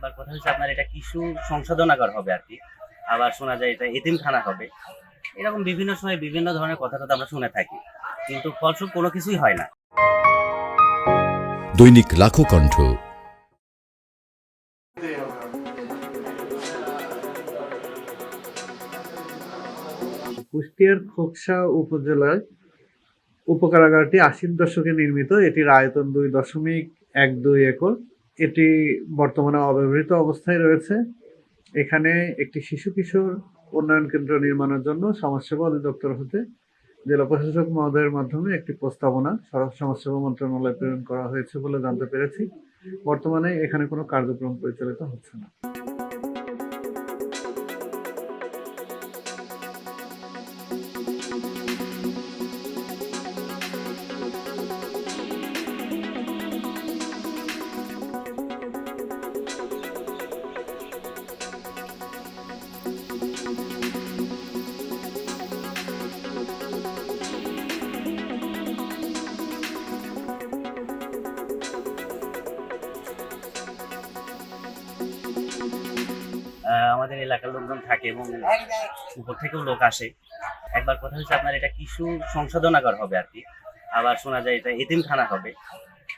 একবার কথা হচ্ছে আপনার এটা কিছু সংশোধনাগার হবে আর কি। আবার শোনা যায় এটা এতিমখানা হবে। এরকম বিভিন্ন সময় বিভিন্ন ধরনের কথা টথা আমরা শুনে থাকি কিন্তু ফলস্বরূপ কোনো কিছুই হয় না। দৈনিক লাখো কণ্ঠ। কুষ্টিয়ার খোকসা উপজেলায় উপকারাগারটি আশির দশকে নির্মিত। এটির আয়তন দুই দশমিক এক দুই একর। এটি বর্তমানে অব্যবহৃত অবস্থায় রয়েছে। এখানে একটি শিশু কিশোর উন্নয়ন কেন্দ্র নির্মাণের জন্য সমাজসেবা অধিদপ্তর হতে জেলা প্রশাসক মহোদয়ের মাধ্যমে একটি প্রস্তাবনা সমাজসেবা মন্ত্রণালয়ে প্রেরণ করা হয়েছে বলে জানতে পেরেছি। বর্তমানে এখানে কোনো কার্যক্রম পরিচালিত হচ্ছে না। আমাদের এলাকার লোকজন থাকে এবং উপর থেকেও লোক আসে। একবার কথা হচ্ছে আপনার এটা কিছু সংশোধনাগার হবে আর কি? আবার শোনা যায় এটা এতিমখানা হবে।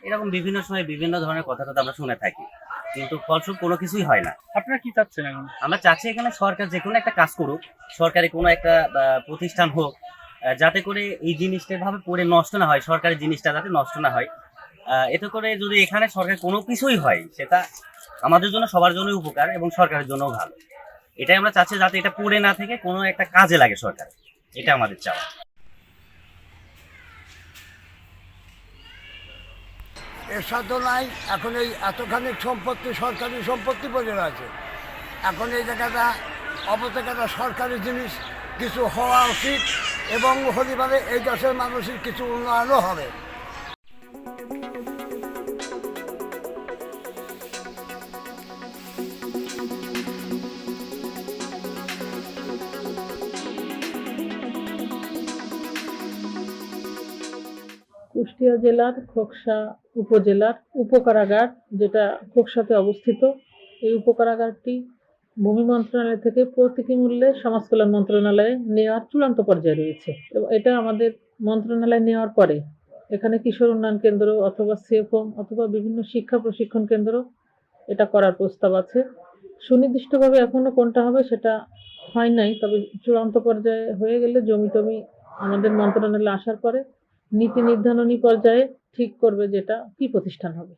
এরকম বিভিন্ন সময় বিভিন্ন ধরনের কথা টথা আমরা শুনে থাকি। কিন্তু ফলস্বরূপ কোনো কিছুই হয় না। আপনারা কি চাচ্ছেন এখন? আমরা চাচ্ছি এখানে সরকার যে কোনো একটা কাজ করুক সরকারি কোনো একটা প্রতিষ্ঠান হোক যাতে করে এই জিনিসটা ভাবে পড়ে নষ্ট না হয় সরকারি জিনিসটা যাতে নষ্ট না হয়। এতে করে যদি এখানে সরকার কোনো কিছুই হয় সেটা আমাদের জন্য সবার জন্যই উপকার এবং সরকারের জন্যও ভালো। এটাই আমরা চাচ্ছি যাতে এটা পড়ে না থেকে কোনো একটা কাজে লাগে সরকার। এটা আমাদের চাওয়া। এরশাদ নাই, এখন এই এতখানি সম্পত্তি, সরকারি সম্পত্তি পড়ে আছে এখন এই জায়গাটা অবজায়গাটা সরকারি জিনিস, কিছু হওয়া উচিত এবং হতে পারে এই দেশের মানুষের কিছু উন্নয়নও হবে। কুষ্টিয়া জেলার খোকসা উপজেলার উপকারাগার যেটা খোকসাতে অবস্থিত। এই উপকারাগারটি ভূমি মন্ত্রণালয় থেকে প্রতীকী মূল্যে সমাজ কল্যাণ মন্ত্রণালয়ে নেওয়ার চূড়ান্ত পর্যায়ে রয়েছে। এবং এটা আমাদের মন্ত্রণালয়ে নেওয়ার পরে এখানে কিশোর উন্নয়ন কেন্দ্র অথবা সেফোম অথবা বিভিন্ন শিক্ষা প্রশিক্ষণ কেন্দ্র এটা করার প্রস্তাব আছে। সুনির্দিষ্টভাবে এখনও কোনটা হবে সেটা হয় নাই, তবে চূড়ান্ত পর্যায়ে হয়ে গেলে জমি টমি আমাদের মন্ত্রণালয়ে আসার পরে নীতি নির্ধারণী পর্যায়ে ঠিক করবে যেটা কি প্রতিষ্ঠান হবে।